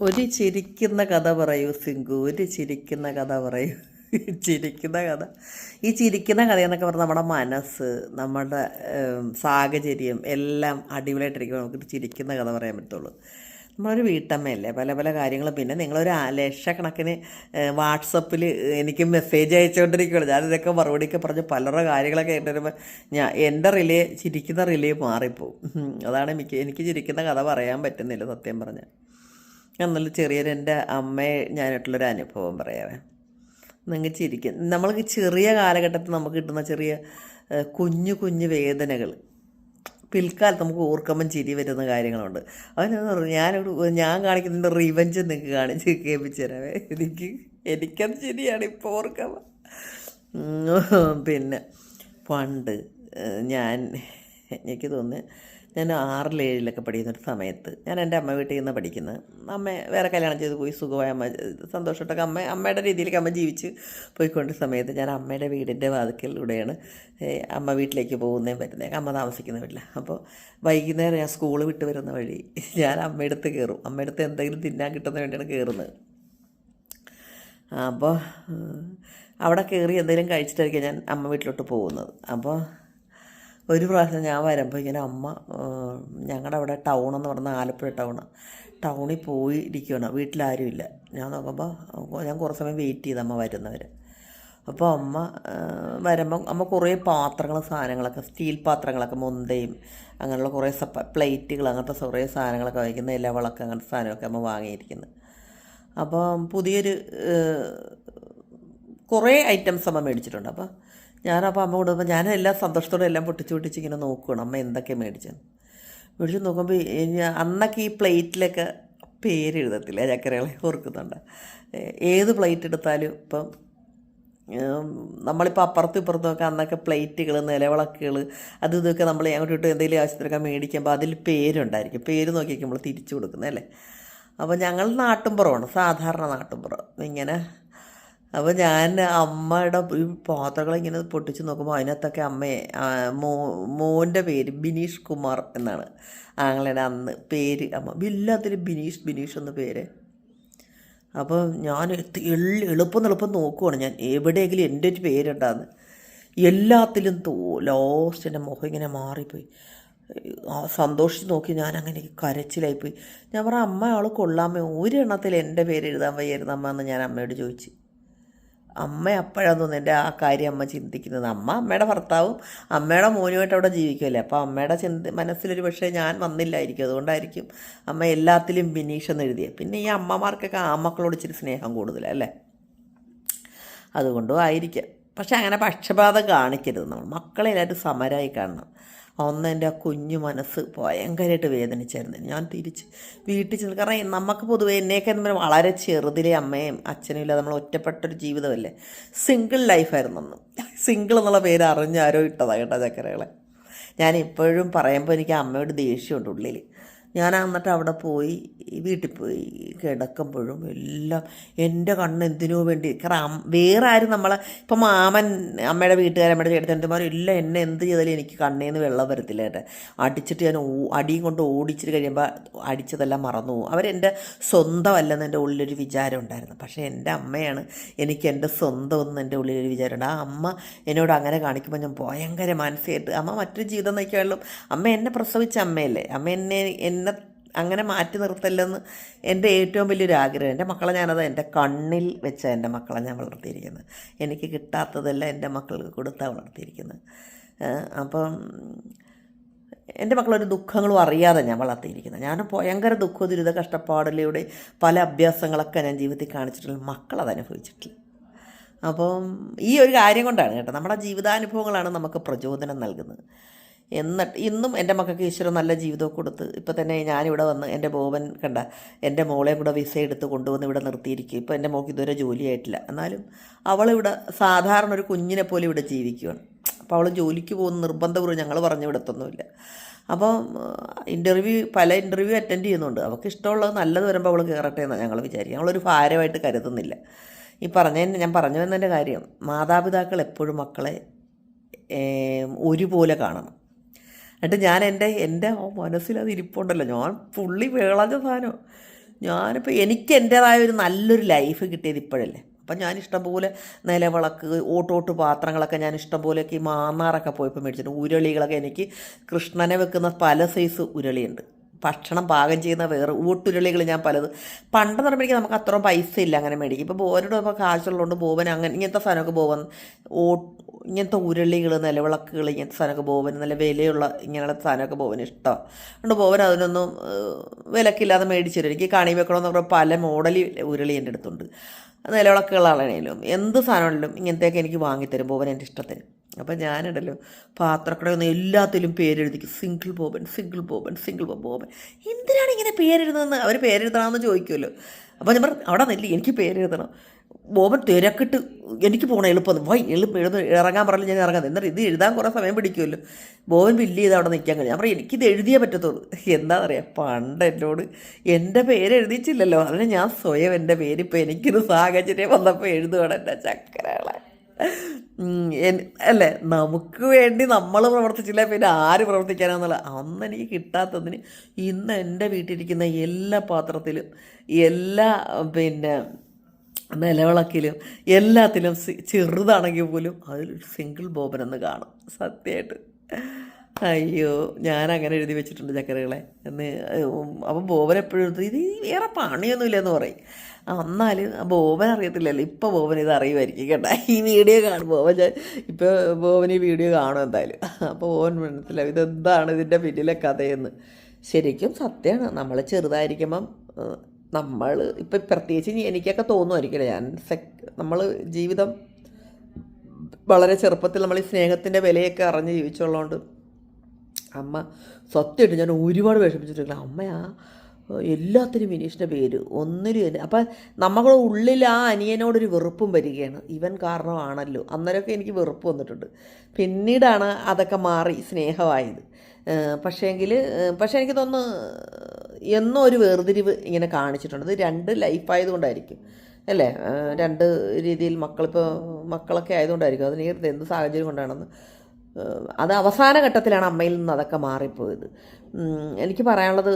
ഒരു ചിരിക്കുന്ന കഥ പറയൂ സിങ്കു. ഒരു ചിരിക്കുന്ന കഥ പറയൂ. ചിരിക്കുന്ന കഥ. ഈ ചിരിക്കുന്ന കഥ എന്നൊക്കെ പറഞ്ഞാൽ നമ്മുടെ മനസ്സ് നമ്മുടെ സാഹചര്യം എല്ലാം അടിപൊളിയായിട്ടിരിക്കുമ്പോൾ നമുക്ക് ചിരിക്കുന്ന കഥ പറയാൻ പറ്റുള്ളൂ. നമ്മളൊരു വീട്ടമ്മയല്ലേ പല പല കാര്യങ്ങളും പിന്നെ നിങ്ങളൊരു ലക്ഷക്കണക്കിന് വാട്സപ്പിൽ എനിക്ക് മെസ്സേജ് അയച്ചുകൊണ്ടിരിക്കുകയാണ്. ഞാൻ ഇതൊക്കെ മറുപടിയൊക്കെ പറഞ്ഞ് പലരുടെ കാര്യങ്ങളൊക്കെ കേട്ട് വരുമ്പോൾ ഞാൻ എന്റെ റിലേ ചിരിക്കുന്ന റിലേ മാറിപ്പോവും. അതാണ് എനിക്ക് എനിക്ക് ചിരിക്കുന്ന കഥ പറയാൻ പറ്റുന്നില്ല സത്യം പറഞ്ഞാൽ. എന്നുള്ള ചെറിയൊരു എന്റെ അമ്മയെ ഞാനായിട്ടുള്ളൊരു അനുഭവം പറയാവേ. നിങ്ങൾ ചിരിക്കും. നമ്മൾക്ക് ചെറിയ കാലഘട്ടത്തിൽ നമുക്ക് കിട്ടുന്ന ചെറിയ കുഞ്ഞു കുഞ്ഞു വേദനകൾ. പിൽക്കാലത്ത് നമുക്ക് ഓർക്കുമ്പം ചിരി വരുന്ന കാര്യങ്ങളുണ്ട്. അതിനെന്ന് പറഞ്ഞു ഞാനൊരു ഞാൻ കാണിക്കുന്നതിന്റെ റിവഞ്ച് നിങ്ങൾക്ക് കാണിച്ച് കേൾപ്പിച്ചു തരാമേ എനിക്ക് എനിക്കത് ശരിയാണ് ഇപ്പോൾ ഓർക്കുമ്പോൾ പിന്നെ പണ്ട് ഞാൻ എനിക്ക് തോന്നുന്നു ഞാൻ ആറിൽ ഏഴിലൊക്കെ പഠിക്കുന്ന ഒരു സമയത്ത് ഞാൻ എന്റെ അമ്മ വീട്ടിൽ നിന്ന് പഠിക്കുന്നത് അമ്മ വേറെ കല്യാണം ചെയ്ത് പോയി സുഖമായ. അമ്മ സന്തോഷമായിട്ടൊക്കെ അമ്മ അമ്മയുടെ രീതിയിലേക്ക് അമ്മ ജീവിച്ച് പോയിക്കൊണ്ട സമയത്ത് ഞാൻ അമ്മയുടെ വീടിന്റെ വാതിക്കലിലൂടെയാണ് അമ്മ വീട്ടിലേക്ക് പോകുന്നതും വരുന്നത് അമ്മ താമസിക്കുന്ന വീട്ടിൽ അപ്പോൾ വൈകുന്നേരം ഞാൻ സ്കൂൾ വിട്ട് വരുന്ന വഴി ഞാൻ അമ്മയുടെ അടുത്ത് കയറും. അമ്മയുടെ അടുത്ത് എന്തെങ്കിലും തിന്നാൻ കിട്ടുന്ന വേണ്ടിയാണ് കയറുന്നത്. അപ്പോൾ അവിടെ കയറി എന്തെങ്കിലും കഴിച്ചിട്ടായിരിക്കും ഞാൻ അമ്മ വീട്ടിലോട്ട് പോകുന്നത്. അപ്പോൾ ഒരു പ്രാവശ്യം ഞാൻ വരുമ്പോൾ ഇങ്ങനെ അമ്മ ഞങ്ങളുടെ അവിടെ ടൗൺ എന്ന് പറഞ്ഞാൽ ആലപ്പുഴ ടൗണാണ് ടൗണിൽ പോയി ഇരിക്കുകയാണ് വീട്ടിലാരുമില്ല ഞാൻ നോക്കുമ്പോൾ ഞാൻ കുറേ സമയം വെയിറ്റ് ചെയ്ത് അമ്മ വരുന്നവർ അപ്പോൾ അമ്മ വരുമ്പം അമ്മ കുറേ പാത്രങ്ങളും സാധനങ്ങളൊക്കെ സ്റ്റീൽ പാത്രങ്ങളൊക്കെ മുന്തയും അങ്ങനെയുള്ള കുറേ സപ്പ പ്ലേറ്റുകൾ അങ്ങനത്തെ കുറേ സാധനങ്ങളൊക്കെ വയ്ക്കുന്ന ഇലവളൊക്കെ അങ്ങനത്തെ സാധനമൊക്കെ അമ്മ വാങ്ങിയിരിക്കുന്നത് അപ്പം പുതിയൊരു കുറേ ഐറ്റംസ് അമ്മ മേടിച്ചിട്ടുണ്ട്. അപ്പോൾ ഞാനപ്പോൾ അമ്മ കൊടുക്കുമ്പോൾ ഞാൻ എല്ലാം സന്തോഷത്തോടെ എല്ലാം പൊട്ടിച്ച് പൊട്ടിച്ച് ഇങ്ങനെ നോക്കുകയാണ് അമ്മ എന്തൊക്കെ മേടിച്ചത് മേടിച്ച് നോക്കുമ്പോൾ അന്നൊക്കെ ഈ പ്ലേറ്റിലൊക്കെ പേര് എഴുതത്തില്ല. ചക്കരകളെ ഓർക്കുന്നുണ്ട്. ഏത് പ്ലേറ്റ് എടുത്താലും ഇപ്പം നമ്മളിപ്പോൾ അപ്പുറത്തും ഇപ്പുറത്തും ഒക്കെ അന്നൊക്കെ പ്ലേറ്റുകൾ നിലവിളക്കുകൾ അത് ഇതൊക്കെ നമ്മൾ അങ്ങോട്ട് ഇട്ട് എന്തെങ്കിലും ആവശ്യത്തിനൊക്കെ മേടിക്കുമ്പോൾ അതിൽ പേരുണ്ടായിരിക്കും. പേര് നോക്കിയൊക്കെ നമ്മൾ തിരിച്ചു കൊടുക്കുന്നത് അല്ലേ അപ്പോൾ ഞങ്ങൾ നാട്ടുംപുറമാണ്. സാധാരണ നാട്ടുംപുറം. ഇങ്ങനെ അപ്പോൾ ഞാൻ അമ്മയുടെ ഈ ഇങ്ങനെ പൊട്ടിച്ച് നോക്കുമ്പോൾ അതിനകത്തൊക്കെ അമ്മയെ മോ മോന്റെ പേര് ബിനീഷ് കുമാർ എന്നാണ്. ആങ്ങളുടെ അന്ന് പേര് അമ്മ എല്ലാത്തിനും ബിനീഷ് ബിനീഷ് എന്ന പേര്. അപ്പോൾ ഞാൻ എളുപ്പം എളുപ്പം നോക്കുവാണ് ഞാൻ എവിടെയെങ്കിലും എന്റെ ഒരു പേരുണ്ടാന്ന്. എല്ലാത്തിലും തോ ലാസ്റ്റ് എന്റെ മുഖം ഇങ്ങനെ മാറിപ്പോയി. സന്തോഷിച്ച് നോക്കി ഞാൻ അങ്ങനെ കരച്ചിലായിപ്പോയി. ഞാൻ പറഞ്ഞ അമ്മ ആൾ കൊള്ളാമേ ഒരെണ്ണത്തിൽ എന്റെ പേര് എഴുതാൻ വയ്യായിരുന്നു അമ്മ എന്ന് ഞാൻ അമ്മയോട് ചോദിച്ചു. അമ്മ അപ്പോഴാണ് തോന്നുന്നു ആ കാര്യം അമ്മ ചിന്തിക്കുന്നത്. അമ്മ അമ്മയുടെ ഭർത്താവും അമ്മയുടെ മോനുമായിട്ട് അവിടെ ജീവിക്കുമല്ലേ അപ്പോൾ അമ്മയുടെ ചിന്ത മനസ്സിലൊരു പക്ഷേ ഞാൻ വന്നില്ലായിരിക്കും. അതുകൊണ്ടായിരിക്കും അമ്മ എല്ലാത്തിലും ബിനീഷ് എന്ന് എഴുതിയത് പിന്നെ ഈ അമ്മമാർക്കൊക്കെ ആ മക്കളോട് ഇച്ചിരി സ്നേഹം കൂടുതലല്ലേ അതുകൊണ്ടും ആയിരിക്കാം. പക്ഷെ അങ്ങനെ പക്ഷപാതം കാണിക്കരുത് നമ്മൾ. മക്കളെ എല്ലാവരും സമരമായി കാണണം. ഒന്ന് എന്റെ ആ കുഞ്ഞു മനസ്സ് ഭയങ്കരമായിട്ട് വേദനിച്ചായിരുന്നു ഞാൻ തിരിച്ച് വീട്ടിൽ ചെന്ന് കാരണം നമുക്ക് പൊതുവേ എന്നെയൊക്കെ നമ്മൾ വളരെ ചെറുതിലെ അമ്മയും അച്ഛനും ഇല്ല നമ്മൾ ഒറ്റപ്പെട്ടൊരു ജീവിതമല്ലേ? സിംഗിൾ ലൈഫായിരുന്നു അന്ന്. സിംഗിൾ എന്നുള്ള പേര് അറിഞ്ഞാരോ ഇട്ടതാണ് കേട്ടോ ചക്കരകളെ. ഞാൻ ഇപ്പോഴും പറയുമ്പോൾ എനിക്ക് അമ്മയോട് ദേഷ്യമുണ്ട് ഉള്ളിൽ ഞാൻ എന്നിട്ട് അവിടെ പോയി വീട്ടിൽ പോയി കിടക്കുമ്പോഴും എല്ലാം എന്റെ കണ്ണ് എന്തിനോ വേണ്ടി. കാരണം വേറെ ആരും നമ്മളെ ഇപ്പം മാമൻ അമ്മയുടെ വീട്ടുകാർ അമ്മയുടെ ചേട്ടന്മാരും എല്ലാം എന്നെ എന്ത് ചെയ്താലും എനിക്ക് കണ്ണേന്ന് നിന്ന് വെള്ളം വരത്തില്ല ഏട്ടെ അടിച്ചിട്ട് ഞാൻ അടിയും കൊണ്ട് ഓടിച്ചിട്ട് കഴിയുമ്പോൾ അടിച്ചതെല്ലാം മറന്നു പോകും. അവരെന്റെ സ്വന്തമല്ലെന്ന് എന്റെ ഉള്ളിലൊരു വിചാരം ഉണ്ടായിരുന്നു. പക്ഷേ എന്റെ അമ്മയാണ് എനിക്ക് എന്റെ സ്വന്തം എന്ന് എന്റെ ഉള്ളിലൊരു വിചാരമുണ്ട് ആ അമ്മ എന്നോട് അങ്ങനെ കാണിക്കുമ്പോൾ ഞാൻ ഭയങ്കര മനസ്സിലായിട്ട് അമ്മ മറ്റൊരു ജീവിതം നയിക്കാളും. അമ്മ എന്നെ പ്രസവിച്ച അമ്മയല്ലേ? അമ്മ എന്നെ എന്നെ അങ്ങനെ മാറ്റി നിർത്തല്ലെന്ന് എന്റെ ഏറ്റവും വലിയൊരു ആഗ്രഹം. എന്റെ മക്കളെ ഞാനത് എന്റെ കണ്ണിൽ വെച്ച എന്റെ മക്കളെ ഞാൻ വളർത്തിയിരിക്കുന്നത്. എനിക്ക് കിട്ടാത്തതെല്ലാം എന്റെ മക്കൾക്ക് കൊടുത്താണ് വളർത്തിയിരിക്കുന്നത്. അപ്പം എന്റെ മക്കളൊരു ദുഃഖങ്ങളും അറിയാതെ ഞാൻ വളർത്തിയിരിക്കുന്നത്. ഞാൻ ഭയങ്കര ദുഃഖ ദുരിത കഷ്ടപ്പാടിലൂടെ പല അഭ്യാസങ്ങളൊക്കെ ഞാൻ ജീവിതത്തിൽ കാണിച്ചിട്ടുള്ള മക്കളത് അനുഭവിച്ചിട്ടില്ല. അപ്പം ഈ ഒരു കാര്യം കൊണ്ടാണ് കേട്ടോ. നമ്മുടെ ജീവിതാനുഭവങ്ങളാണ് നമുക്ക് പ്രചോദനം നൽകുന്നത്. എന്നിട്ട് ഇന്നും എന്റെ മക്കൾക്ക് ഈശ്വരൻ നല്ല ജീവിതം കൊടുത്ത് ഇപ്പം തന്നെ ഞാനിവിടെ വന്ന് എന്റെ ബോബൻ കണ്ട എന്റെ മോളെയും കൂടെ വിസ എടുത്ത് കൊണ്ടുവന്ന് ഇവിടെ നിർത്തിയിരിക്കും. ഇപ്പം എന്റെ മോൾക്ക് ഇതുവരെ ജോലിയായിട്ടില്ല എന്നാലും അവളിവിടെ സാധാരണ ഒരു കുഞ്ഞിനെ പോലെ ഇവിടെ ജീവിക്കുകയാണ് അപ്പോൾ അവൾ ജോലിക്ക് പോകുന്ന നിർബന്ധപൂർവം ഞങ്ങൾ പറഞ്ഞു വിടത്തൊന്നുമില്ല. അപ്പം ഇന്റർവ്യൂ പല ഇന്റർവ്യൂ അറ്റൻഡ് ചെയ്യുന്നുണ്ട്. അവൾക്ക് ഇഷ്ടമുള്ളത് നല്ലത് വരുമ്പോൾ അവൾ കയറട്ടെ എന്നാണ് ഞങ്ങൾ വിചാരിക്കുക ഞങ്ങളൊരു ഭാരമായിട്ട് കരുതുന്നില്ല. ഈ പറഞ്ഞതിന് ഞാൻ പറഞ്ഞു വന്നതിന്റെ കാര്യം മാതാപിതാക്കൾ എപ്പോഴും മക്കളെ ഒരുപോലെ കാണണം. എന്നിട്ട് ഞാൻ എന്റെ എന്റെ മനസ്സിൽ അത് ഇരിപ്പുണ്ടല്ലോ. ഞാൻ പുള്ളി വിളഞ്ഞ സാധനം. ഞാനിപ്പോൾ എനിക്ക് എന്റേതായ ഒരു നല്ലൊരു ലൈഫ് കിട്ടിയത് ഇപ്പോഴല്ലേ. അപ്പം ഞാൻ ഇഷ്ടംപോലെ നിലവിളക്ക് ഓട്ടോട്ട് പാത്രങ്ങളൊക്കെ ഞാൻ ഇഷ്ടംപോലെയൊക്കെ ഈ മാന്നാറൊക്കെ പോയപ്പോൾ മേടിച്ചിട്ടുണ്ട്. ഉരുളികളൊക്കെ എനിക്ക് കൃഷ്ണനെ വെക്കുന്ന പല സൈസ് ഉരുളിയുണ്ട്. ഭക്ഷണം പാകം ചെയ്യുന്ന വേറെ ഊട്ടുരുളികൾ ഞാൻ പലത് പണ്ടെന്ന് പറയുമ്പോഴേക്കും നമുക്ക് അത്രയും പൈസ ഇല്ല അങ്ങനെ മേടിക്കും ഇപ്പോൾ ബോവനോട് ഇപ്പോൾ കാശുള്ളതുകൊണ്ട് ബോവൻ അങ്ങനെ ഇങ്ങനത്തെ സാധനമൊക്കെ ബോവൻ ഓ ഇങ്ങനത്തെ ഉരുളികൾ നിലവിളക്കുകൾ ഇങ്ങനത്തെ സാധനമൊക്കെ ബോവൻ നല്ല വിലയുള്ള ഇങ്ങനെയുള്ള സാധനമൊക്കെ ബോവന് ഇഷ്ടമാണ് അതുകൊണ്ട് ബോവൻ അതിനൊന്നും വിലക്കില്ലാതെ മേടിച്ചു തരും. എനിക്ക് കണി വെക്കണമെന്ന് പറഞ്ഞാൽ പല മോഡൽ ഉരുളി എന്റെ അടുത്തുണ്ട്. നിലവിളക്കുകളാണെങ്കിലും എന്ത് സാധനമാണെങ്കിലും ഇങ്ങനത്തെയൊക്കെ എനിക്ക് വാങ്ങിത്തരും. ബോവൻ എന്റെ ഇഷ്ടത്തിന്. അപ്പം ഞാനുണ്ടല്ലോ പാത്രക്കടയൊന്നും എല്ലാത്തിലും പേരെഴുതിക്കും. Single Boban single Boban single Boban എന്തിനാണ് ഇങ്ങനെ പേരെഴുതുന്നതെന്ന് അവർ പേരെഴുതണമെന്ന് ചോദിക്കുമല്ലോ അപ്പോൾ ഞാൻ പറഞ്ഞു അവിടെ നെല്ലി എനിക്ക് പേരെഴുതണം. ബോബൻ തിരക്കിട്ട് എനിക്ക് പോകണം എളുപ്പം വൈ എളുപ്പം എഴുതും ഇറങ്ങാൻ പറഞ്ഞാൽ ഞാൻ ഇറങ്ങാം എന്നാൽ ഇത് എഴുതാൻ കുറേ സമയം പിടിക്കുമല്ലോ ബോബൻ ബില്ല് ചെയ്ത് അവിടെ നിൽക്കാൻ കഴിയും. ഞാൻ പറയും എനിക്കിത് എഴുതിയേ പറ്റത്തുള്ളൂ. എന്താണെന്നറിയാം പണ്ട് എന്നോട് എന്റെ പേര് എഴുതിച്ചില്ലല്ലോ അതിന് ഞാൻ സ്വയം എന്റെ പേര് ഇപ്പം എനിക്കിത് സാഹചര്യം വന്നപ്പോൾ എഴുതുവാണ് എന്റെ ചക്കരകളെ. അല്ലേ? നമുക്ക് വേണ്ടി നമ്മൾ പ്രവർത്തിച്ചില്ല? പിന്നെ ആര് പ്രവർത്തിക്കാനാന്നുള്ള അന്ന് എനിക്ക് കിട്ടാത്തതിന് ഇന്ന് എന്റെ വീട്ടിലിരിക്കുന്ന എല്ലാ പാത്രത്തിലും എല്ലാ പിന്നെ നിലവിളക്കിലും എല്ലാത്തിലും ചെറുതാണെങ്കിൽ പോലും അതിൽ സിംഗിൾ ബോബനെന്ന് കാണും. സത്യമായിട്ട് അയ്യോ ഞാൻ അങ്ങനെ എഴുതി വെച്ചിട്ടുണ്ട് ചക്കരകളെ. എന്ന് അപ്പം ബോബൻ എപ്പോഴും ഇത് വേറെ പണിയൊന്നുമില്ലെന്ന് പറയും. എന്നാലും ആ ബോബൻ അറിയത്തില്ലല്ലോ. ഇപ്പോൾ ബോബൻ ഇത് അറിയുമായിരിക്കും കേട്ടോ. ഈ വീഡിയോ കാണും. ബോബൻ ഞാൻ ഇപ്പോൾ ബോബൻ ഈ വീഡിയോ കാണും എന്തായാലും. അപ്പോൾ ബോബൻ മനസ്സിലാവും ഇതെന്താണ് ഇതിന്റെ പിന്നിലെ കഥയെന്ന്. ശരിക്കും സത്യമാണ് നമ്മൾ ചെറുതായിരിക്കുമ്പം നമ്മൾ ഇപ്പം പ്രത്യേകിച്ച് എനിക്കൊക്കെ തോന്നുമായിരിക്കില്ല. ഞാൻ സെക് നമ്മൾ ജീവിതം വളരെ ചെറുപ്പത്തിൽ നമ്മൾ ഈ സ്നേഹത്തിന്റെ വിലയൊക്കെ അറിഞ്ഞ് ജീവിച്ചുള്ളതുകൊണ്ട് അമ്മ സത്യമായിട്ട് ഞാൻ ഒരുപാട് വിഷമിച്ചിട്ടില്ല അമ്മയാ. എല്ലാത്തിനും വിനീഷിന്റെ പേര്. ഒന്നിലും എന്നെ അപ്പം നമ്മുടെ ഉള്ളിൽ ആ അനിയനോടൊരു വെറുപ്പും വരികയാണ്. ഇവൻ കാരണമാണല്ലോ. അന്നേരമൊക്കെ എനിക്ക് വെറുപ്പ് വന്നിട്ടുണ്ട്. പിന്നീടാണ് അതൊക്കെ മാറി സ്നേഹമായത്. പക്ഷേങ്കിൽ പക്ഷേ എനിക്ക് തോന്നുന്നു എന്നും ഒരു വേർതിരിവ് ഇങ്ങനെ കാണിച്ചിട്ടുണ്ട്. ഇത് രണ്ട് ലൈഫായതുകൊണ്ടായിരിക്കും അല്ലേ? രണ്ട് രീതിയിൽ മക്കളിപ്പോൾ മക്കളൊക്കെ ആയതുകൊണ്ടായിരിക്കും. അതിന് എന്ത് സാഹചര്യം കൊണ്ടാണെന്ന് അത് അവസാന ഘട്ടത്തിലാണ് അമ്മയിൽ നിന്ന് അതൊക്കെ മാറിപ്പോയത്. എനിക്ക് പറയാനുള്ളത്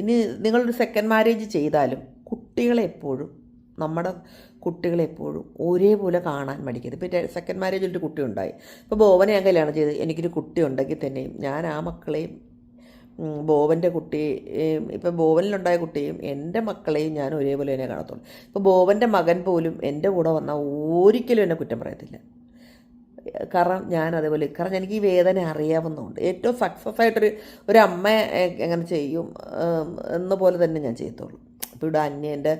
ഇനി നിങ്ങളൊരു സെക്കൻഡ് മാരേജ് ചെയ്താലും കുട്ടികളെ എപ്പോഴും നമ്മുടെ കുട്ടികളെ എപ്പോഴും ഒരേപോലെ കാണാൻ മടിക്കരുത്. ഇപ്പോൾ സെക്കൻഡ് മാരേജിൽ ഒരു കുട്ടി ഉണ്ടായി. ഇപ്പോൾ ബോവനെ ഞാൻ കല്യാണം ചെയ്ത് എനിക്കൊരു കുട്ടി ഉണ്ടെങ്കിൽ തന്നെയും ഞാൻ ആ മക്കളെയും ബോവന്റെ കുട്ടിയെയും ഇപ്പം ബോവനിലുണ്ടായ കുട്ടിയും എന്റെ മക്കളെയും ഞാൻ ഒരേപോലെ തന്നെ കാണത്തുള്ളൂ. ഇപ്പോൾ ബോവന്റെ മകൻ പോലും എന്റെ കൂടെ വന്നാൽ ഒരിക്കലും എന്നെ കുറ്റം പറയത്തില്ല. കാരണം ഞാൻ അതേപോലെ കാരണം എനിക്ക് ഈ വേദന അറിയാവുന്നതുകൊണ്ട് ഏറ്റവും സക്സസ് ആയിട്ടൊരു ഒരു അമ്മ എങ്ങനെ ചെയ്യും എന്ന പോലെ തന്നെ ഞാൻ ചെയ്യത്തുള്ളൂ. ഇപ്പോൾ ഇവിടെ അന്യ എന്റെ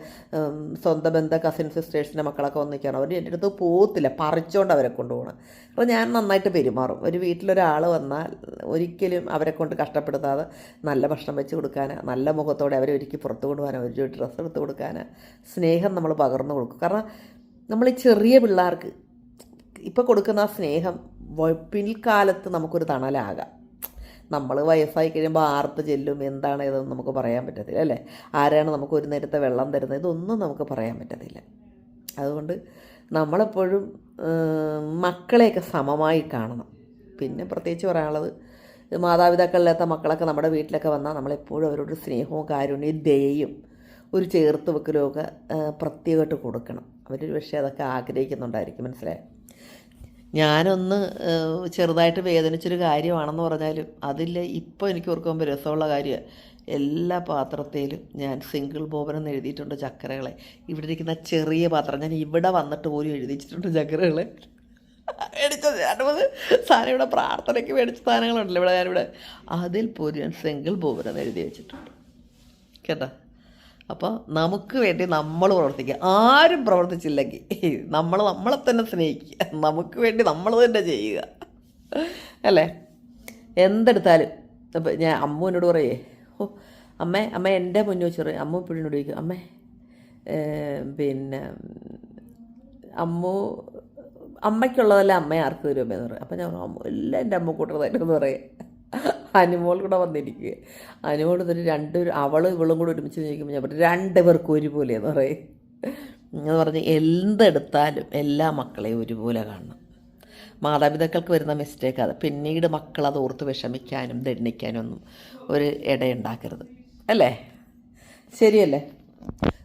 സ്വന്തം ബന്ധ കസിൻ സിസ്റ്റേഴ്സിന്റെ മക്കളൊക്കെ വന്നിരിക്കുകയാണ്. അവർ എന്റെ അടുത്ത് പോകത്തില്ല പറിച്ചുകൊണ്ട് അവരെ കൊണ്ടുപോകണം അപ്പോൾ ഞാൻ നന്നായിട്ട് പെരുമാറും. ഒരു വീട്ടിലൊരാൾ വന്നാൽ ഒരിക്കലും അവരെ കൊണ്ട് കഷ്ടപ്പെടുത്താതെ നല്ല ഭക്ഷണം വെച്ച് കൊടുക്കാൻ നല്ല മുഖത്തോടെ അവരെ ഒരുക്കി പുറത്ത് കൊണ്ടുപോകാൻ ഒരു ഡ്രസ്സ് എടുത്ത് കൊടുക്കാൻ സ്നേഹം നമ്മൾ പകർന്നു കൊടുക്കും. കാരണം നമ്മൾ ഈ ചെറിയ പിള്ളേർക്ക് ഇപ്പോൾ കൊടുക്കുന്ന ആ സ്നേഹം പിൽക്കാലത്ത് നമുക്കൊരു തണലാകാം. നമ്മൾ വയസ്സായി കഴിയുമ്പോൾ ആർത്ത് ചെല്ലും എന്താണ് ഇതെന്ന് നമുക്ക് പറയാൻ പറ്റത്തില്ല അല്ലേ? ആരാണ് നമുക്ക് ഒരു നേരത്തെ വെള്ളം തരുന്നത്? ഇതൊന്നും നമുക്ക് പറയാൻ പറ്റത്തില്ല. അതുകൊണ്ട് നമ്മളെപ്പോഴും മക്കളെയൊക്കെ സമമായി കാണണം. പിന്നെ പ്രത്യേകിച്ച് പറയാനുള്ളത് മാതാപിതാക്കളില്ലാത്ത മക്കളൊക്കെ നമ്മുടെ വീട്ടിലൊക്കെ വന്നാൽ നമ്മളെപ്പോഴും അവരോട് സ്നേഹവും കാരുണ്യവും ദയയും ഒരു ചേർത്ത് വെക്കലുമൊക്കെ ഒക്കെ പ്രത്യേകമായിട്ട് കൊടുക്കണം. അവരൊരു പക്ഷേ അതൊക്കെ ആഗ്രഹിക്കുന്നുണ്ടായിരിക്കും മനസ്സിലായോ? ഞാനൊന്ന് ചെറുതായിട്ട് വേദനിച്ചൊരു കാര്യമാണെന്ന് പറഞ്ഞാലും അതില്ല. ഇപ്പോൾ എനിക്ക് ഓർക്കുമ്പോൾ രസമുള്ള കാര്യമാണ് എല്ലാ പാത്രത്തിലും ഞാൻ സിംഗിൾ ബോബനെന്ന് എഴുതിയിട്ടുണ്ട് ചക്കരകളെ. ഇവിടെ ഇരിക്കുന്ന ചെറിയ പാത്രം. ഞാൻ ഇവിടെ വന്നിട്ട് പോലും എഴുതിച്ചിട്ടുണ്ട് ചക്കരകളെ. മേടിച്ചത് രണ്ട് മൂന്ന് സാധനം ഇവിടെ പ്രാർത്ഥനയ്ക്ക് മേടിച്ച സാധനങ്ങളുണ്ടല്ലോ ഇവിടെ ഞാനിവിടെ. അതിൽ പോലും ഞാൻ സിംഗിൾ ബോബനെന്ന് എഴുതി വെച്ചിട്ടുണ്ട്. കേട്ടോ? അപ്പോൾ നമുക്ക് വേണ്ടി നമ്മൾ പ്രവർത്തിക്കുക. ആരും പ്രവർത്തിച്ചില്ലെങ്കിൽ നമ്മൾ നമ്മളെ തന്നെ സ്നേഹിക്കുക. നമുക്ക് വേണ്ടി നമ്മൾ തന്നെ ചെയ്യുക. അല്ലേ? എന്തെടുത്താലും അപ്പം ഞാൻ അമ്മുവിനോട് പറയേ ഓ അമ്മേ അമ്മ എന്റെ മുന്നിൽ വെച്ച് പറയും അമ്മ ഇപ്പോഴും ചോദിക്കും അമ്മേ പിന്നെ അമ്മു അമ്മയ്ക്കുള്ളതല്ല അമ്മ ആർക്ക് തരുമെന്ന് പറയും. അപ്പം ഞാൻ അമ്മ എല്ലാം എന്റെ അമ്മ കൂട്ടർ തരുമെന്ന് പറയും. അനുമോൾ കൂടെ വന്നിരിക്കുക അനുമോൾ ഇതൊരു രണ്ട് അവൾ ഇവളും കൂടെ ഒരുമിച്ച് ചോദിക്കുമ്പോൾ ഞാൻ പറഞ്ഞു രണ്ട് പേർക്ക് ഒരുപോലെയെന്ന് പറയും. എന്ന് പറഞ്ഞ് എന്തെടുത്താലും എല്ലാ മക്കളെയും ഒരുപോലെ കാണണം. മാതാപിതാക്കൾക്ക് വരുന്ന മിസ്റ്റേക്ക് അത്. പിന്നീട് മക്കൾ അത് ഓർത്ത് വിഷമിക്കാനും ദണ്ണിക്കാനും ഒന്നും ഒരു ഇടയുണ്ടാക്കരുത്. അല്ലേ? ശരിയല്ലേ?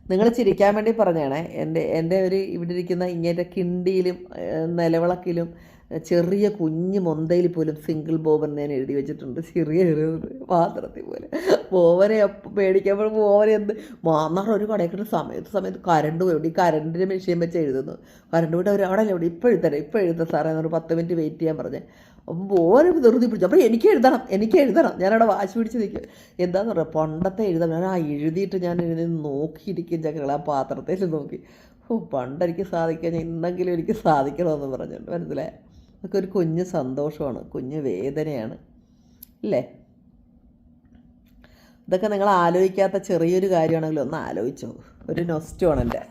നിങ്ങൾ ചിരിക്കാൻ വേണ്ടി പറഞ്ഞാണേ എന്റെ എന്റെ ഒരു ഇവിടെ ഇരിക്കുന്ന ഇങ്ങേന്റെ കിണ്ടിയിലും നിലവിളക്കിലും ചെറിയ കുഞ്ഞ് മൊന്തയിൽ പോലും സിംഗിൾ ബോബൻ ഞാൻ എഴുതി വെച്ചിട്ടുണ്ട്. ചെറിയ ഒരു പാത്രത്തിൽ പോലെ. ബോവനെ പേടിക്കുമ്പോൾ ബോവനെ എന്ത്? മാന്നാറ് ഒരു കടയ്ക്കുന്ന സമയത്ത് സമയത്ത് കരണ്ട് പോയി. ഈ കരണ്ടിന്റെ മെഷീൻ വെച്ച് എഴുതുന്നു. കരണ്ട് പോയിട്ട് അവർ അവിടെ എവിടെ ഇപ്പോൾ എഴുതരാം ഇപ്പോൾ എഴുതാം സാറേ എന്നൊരു പത്ത് മിനിറ്റ് വെയിറ്റ് ചെയ്യാൻ പറഞ്ഞേ. അപ്പം ബോവനെ ധൃതി പിടിച്ചു. അപ്പോൾ എനിക്ക് എഴുതണം എനിക്ക് എഴുതണം. ഞാനവിടെ വാശി പിടിച്ച് നിൽക്കും. എന്താന്ന് പറയുക പണ്ടത്തെ എഴുതാൻ ഞാൻ ആ എഴുതിയിട്ട് ഞാൻ എഴുതി നോക്കിയിരിക്കും ചക്കകൾ ആ പാത്രത്തിൽ നോക്കി. ഓ പണ്ട് എനിക്ക് സാധിക്കാൻ ഇന്നെങ്കിലും എനിക്ക് സാധിക്കണമെന്ന് പറഞ്ഞിട്ടുണ്ട് മനസ്സിലായി? അതൊക്കെ ഒരു കുഞ്ഞ് സന്തോഷമാണ് കുഞ്ഞ് വേദനയാണ് അല്ലേ? ഇതൊക്കെ നിങ്ങൾ ആലോചിക്കാത്ത ചെറിയൊരു കാര്യമാണെങ്കിലും ഒന്ന് ആലോചിച്ചോ. ഒരു നൊസ്റ്റുമാണ് എന്റെ.